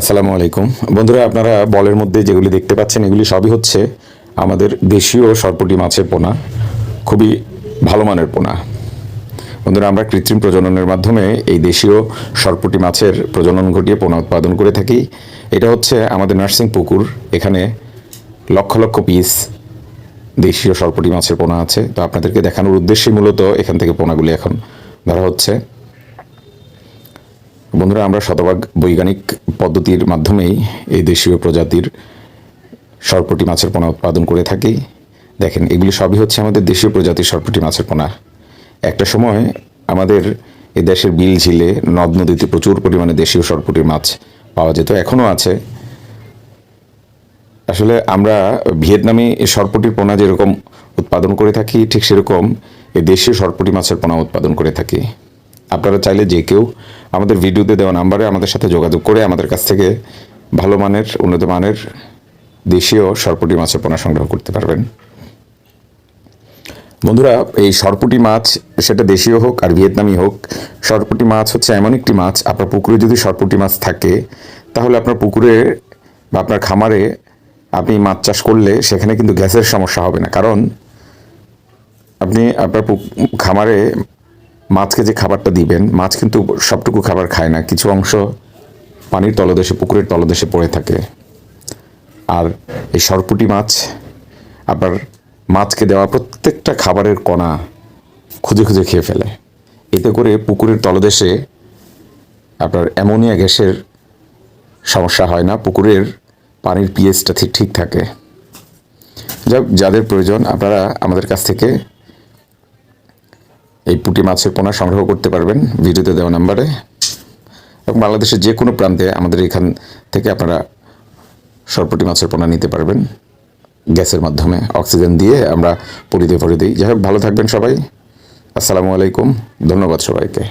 আসসালামু আলাইকুম। বন্ধুরা, আপনারা বলের মধ্যে যেগুলি দেখতে পাচ্ছেন, এগুলি সবই হচ্ছে আমাদের দেশীয় সরপটি মাছের পোনা। খুবই ভালো মানের পোনা। বন্ধুরা, আমরা কৃত্রিম প্রজননের মাধ্যমে এই দেশীয় সরপটি মাছের প্রজনন ঘটিয়ে পোনা উৎপাদন করে থাকি। এটা হচ্ছে আমাদের নার্সিং পুকুর। এখানে লক্ষ লক্ষ পিস দেশীয় সরপটি মাছের পোনা আছে। তো আপনাদেরকে দেখানোর উদ্দেশ্যে মূলত এখান থেকে পোনাগুলি এখন ধরা হচ্ছে। বন্ধুরা, আমরা শতভাগ বৈজ্ঞানিক পদ্ধতির মাধ্যমেই এই দেশীয় প্রজাতির সরপটি মাছের পোনা উৎপাদন করে থাকি। দেখেন, এগুলি সবই হচ্ছে আমাদের দেশীয় প্রজাতির সরপটি মাছের পোনা। একটা সময় আমাদের এ দেশের বিল ঝিলে নদ নদীতে প্রচুর পরিমাণে দেশীয় সরপটি মাছ পাওয়া যেত এখনও আছে। আসলে আমরা ভিয়েতনামি সরপটির পোনা যেরকম উৎপাদন করে থাকি, ঠিক সেরকম এই দেশীয় সরপটি মাছের পোনা উৎপাদন করে থাকি। আপনারা চাইলে যে কেউ আমাদের ভিডিওতে দেওয়া নাম্বারে আমাদের সাথে যোগাযোগ করে আমাদের কাছ থেকে ভালো মানের, উন্নত মানের দেশীয় সরপটি মাছের পোনা সংগ্রহ করতে পারবেন। বন্ধুরা, এই সরপুটি মাছ সেটা দেশীয় হোক আর ভিয়েতনামি হোক, সরপুটি মাছ হচ্ছে এমন একটি মাছ, আপনার পুকুরে যদি সরপুটি মাছ থাকে, তাহলে আপনার পুকুরে বা আপনার খামারে আপনি মাছ চাষ করলে সেখানে কিন্তু গ্যাসের সমস্যা হবে না। কারণ আপনি আপনার খামারে মাছকে যে খাবারটা দিবেন, মাছ কিন্তু সবটুকু খাবার খায় না, কিছু অংশ পানির তলদেশে, পুকুরের তলদেশে পড়ে থাকে। আর এই সরপুটি মাছ, আবার মাছকে দেওয়া প্রত্যেকটা খাবারের কণা খুঁজে খুঁজে খেয়ে ফেলে। এতে করে পুকুরের তলদেশে আপনার অ্যামোনিয়া গ্যাসের সমস্যা হয় না, পুকুরের পানির পিএইচটা ঠিক ঠিক থাকে। যাক যাদের প্রয়োজন, আপনারা আমাদের কাছ থেকে এই পুঁটি মাছের পোনা সংগ্রহ করতে পারবেন, ভিডিওতে দেওয়া নাম্বারে। এবং বাংলাদেশের যে কোনো প্রান্তে আমাদের এখান থেকে আপনারা সরপুটি মাছের পোনা নিতে পারবেন, গ্যাসের মাধ্যমে অক্সিজেন দিয়ে আমরা পরিধে ভরে দিই। যাই হোক, ভালো থাকবেন সবাই। আসসালামু আলাইকুম, ধন্যবাদ সবাইকে।